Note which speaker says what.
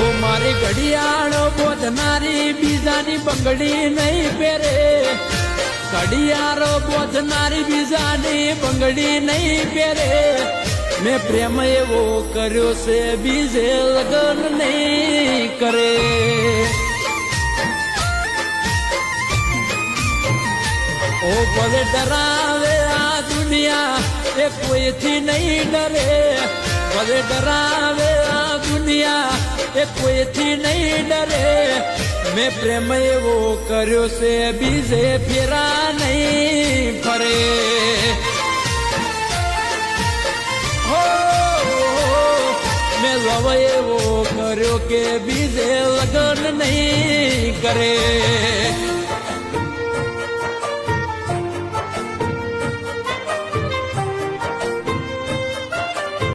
Speaker 1: ઓ મારી ઘડિયાળો બોધનારી બીજાની બંગડી નહીં પહેરે. ઘડિયાળો બોધનારી બીજાની બંગડી નહીં પહેરે. મેં પ્રેમ એવો કર્યો છે, બીજે લગ્ન નહીં કરે. ઓ ભલે ડરાવે એ કોઈથી નહીં ડરે. ભલે ડરાવે આ દુનિયા. એ કોઈથી નહીં ડરે. મેં પ્રેમ એવો કર્યો છે, બીજે ફેરા નહીં ફરે. મેં લવ એવો કર્યો કે બીજે લગ્ન નહીં કરે.